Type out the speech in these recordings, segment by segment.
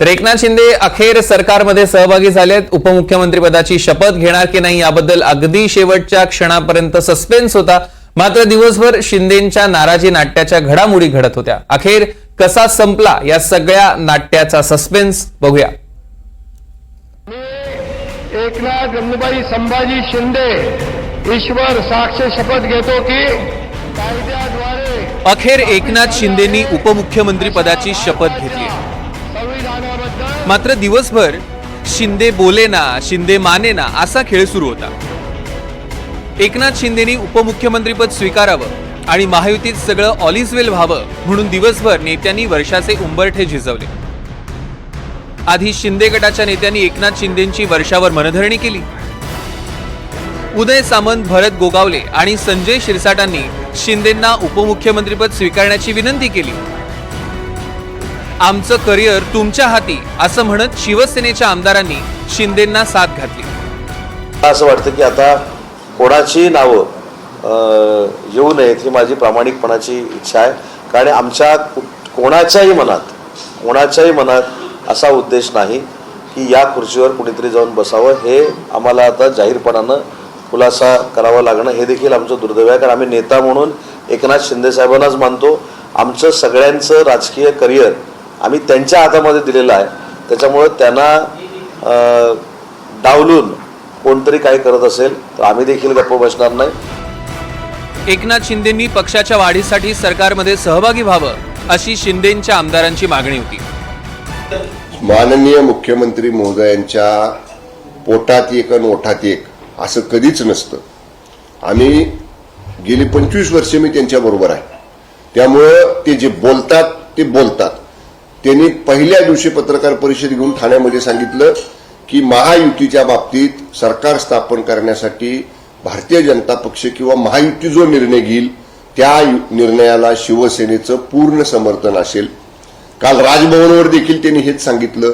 तर एकनाथ शिंदे अखेर सरकारमध्ये सहभागी झालेत. उपमुख्यमंत्रीपदाची शपथ घेणार की नाही याबद्दल अगदी शेवटच्या क्षणापर्यंत सस्पेन्स होता. मात्र दिवसभर शिंदेच्या नाराजी नाट्याच्या घडामोडी घडत होत्या. अखेर कसा संपला या सगळ्या नाट्याचा सस्पेन्स बघूया. एकनाथ गंगूबाई संभाजी शिंदे ईश्वर साक्ष शपथ घेतो की कायद्याद्वारे अखेर एकनाथ शिंदेनी उपमुख्यमंत्री पदाची शपथ घेतली. मात्र दिवसभर शिंदे बोले ना शिंदे माने ना असा खेळ सुरू होता. एकनाथ शिंदेनी उपमुख्यमंत्रीपद स्वीकारावं आणि महायुतीत सगळं ऑलिजवेल वेल व्हावं म्हणून दिवसभर नेत्यांनी वर्षाचे उंबरठे झिजवले. आधी शिंदे गटाच्या नेत्यांनी एकनाथ शिंदेची वर्षावर मनधरणी केली. उदय सामंत भरत गोगावले आणि संजय शिरसाटांनी शिंदेंना उपमुख्यमंत्रीपद स्वीकारण्याची विनंती केली. आमचं करिअर तुमच्या हाती असं म्हणत शिवसेनेच्या आमदारांनी शिंदेंना साथ घातली. असं वाटतं की आता कोणाची नावं येऊ नयेत ही माझी प्रामाणिकपणाची इच्छा आहे. कारण आमच्या कोणाच्याही मनात कोणाच्याही मनात असा उद्देश नाही की या खुर्चीवर कुणीतरी जाऊन बसावं. हे आम्हाला आता जाहीरपणानं खुलासा करावा लागणं हे देखील आमचं दुर्दैव आहे. कारण आम्ही नेता म्हणून एकनाथ शिंदे साहेबांनाच मानतो. आमचं सगळ्यांचं राजकीय करिअर आम्ही त्यांच्या हातामध्ये दिलेलं आहे. त्याच्यामुळं त्यांना अं, डावलून कोणतरी काय करत असेल तर आम्ही देखील गप्प बसणार नाही. एकनाथ शिंदेंनी पक्षाच्या वाढीसाठी सरकारमध्ये सहभागी व्हावं अशी शिंदेंच्या आमदारांची मागणी होती. माननीय मुख्यमंत्री महोदयांच्या पोटात एक आणि ओठात एक असं कधीच नसतं. आम्ही गेली पंचवीस वर्षे मी त्यांच्याबरोबर आहे. त्यामुळं ते जे बोलतात ते बोलतात. त्यांनी पहिल्या दिवशी पत्रकार परिषद घेऊन ठाण्यामध्ये सांगितलं की महायुतीच्या बाबतीत सरकार स्थापन करण्यासाठी भारतीय जनता पक्ष किंवा महायुती जो निर्णय घेईल त्या यु- निर्णयाला शिवसेनेचं पूर्ण समर्थन असेल. काल राजभवनावर देखील त्यांनी हेच सांगितलं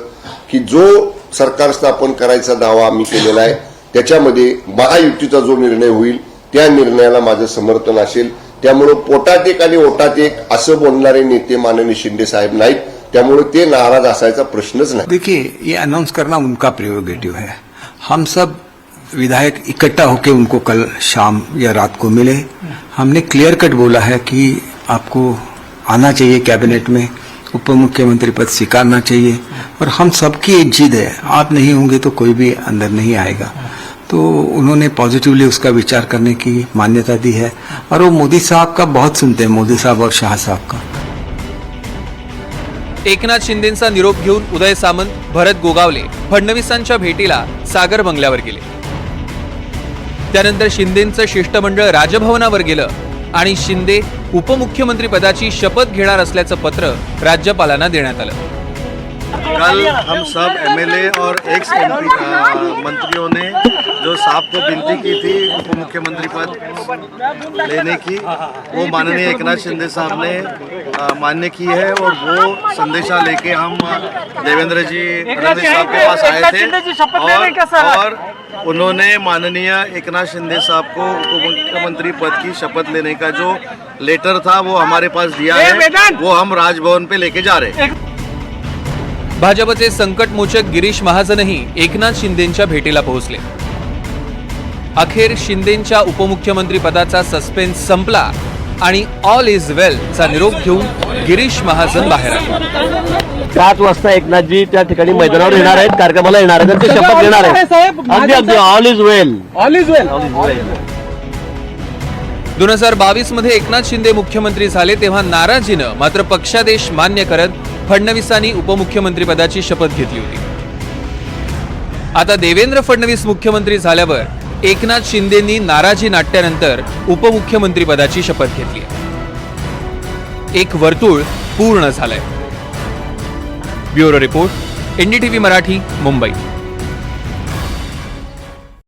की जो सरकार स्थापन करायचा दावा आम्ही केलेला आहे त्याच्यामध्ये महायुतीचा जो निर्णय होईल त्या निर्णयाला माझं समर्थन असेल. त्यामुळं पोटात एक आणि ओटात एक असं बोलणारे नेते माननीय शिंदे साहेब नाहीत. त्यामुळे ते नाराज़ असायचा प्रश्नच नाही. देखिए, ये अनाउंस करना उनका प्रियोगेटिव है। हम सब विधायक इकट्ठा होकर उनको कल शाम या रात को मिले। हमने क्लियर कट बोला है कि आपको आना चाहिए कैबिनेट में। उप मुख्यमंत्री पद स्वीकारना चाहिए। और हम सबकी एक जिद है। आप नहीं होंगे तो कोई भी अंदर नहीं आएगा। तो उन्होंने पॉजिटिवली उसका विचार करने की मान्यता दी है। और वो मोदी साहब का बहुत सुनते हैं, मोदी साहब और शाह साहब का। एकनाथ शिंदेंचा निरोप घेऊन उदय सामंत भरत गोगावले फडणवीसांच्या भेटीला सागर बंगल्यावर गेले. त्यानंतर शिंदेंचं शिष्टमंडळ राजभवनावर गेलं आणि शिंदे उपमुख्यमंत्री पदाची शपथ घेणार असल्याचं पत्र राज्यपालांना देण्यात आलं. कल हम सब एमएलए और एक्स एमपी मंत्रियों ने जो साहब को विनती की थी उप मुख्यमंत्री पद लेने की वो माननीय एकनाथ शिंदे साहब ने मान्य की है और वो संदेशा लेके हम देवेंद्र जी फडणवीस साहब के पास आए थे और और उन्होंने माननीय एकनाथ शिंदे साहब को उप मुख्यमंत्री पद की शपथ लेने का जो लेटर था वो हमारे पास दिया है वो हम राजभवन पे लेके जा रहे हैं। भाजपचे संकटमोचक गिरीश महाजनही एकनाथ शिंदेंच्या भेटीला पोहोचले. अखेर शिंदेंच्या उपमुख्यमंत्री पदाचा सस्पेन्स संपला आणि ऑल इज वेल चा निरोप घेऊन गिरीश महाजन बाहेर आले. पाच वाजता एकनाथजी त्या ठिकाणी मैदानावर येणार आहेत कार्यक्रमाला येणार आहेत ते शपथ घेणार आहेत. अगदी अगदी all is well all is well दोन हजार बावीसमध्ये एकनाथ शिंदे मुख्यमंत्री झाले तेव्हा नाराजीनं मात्र पक्षादेश मान्य करत फडणवीसांनी उपमुख्यमंत्रीपदाची शपथ घेतली होती. आता देवेंद्र फडणवीस मुख्यमंत्री झाल्यावर एकनाथ शिंदेंनी नाराजी नाट्यानंतर उपमुख्यमंत्रीपदाची शपथ घेतली एक वर्तुळ पूर्ण झालंय. Bureau report NDTV Marathi Mumbai.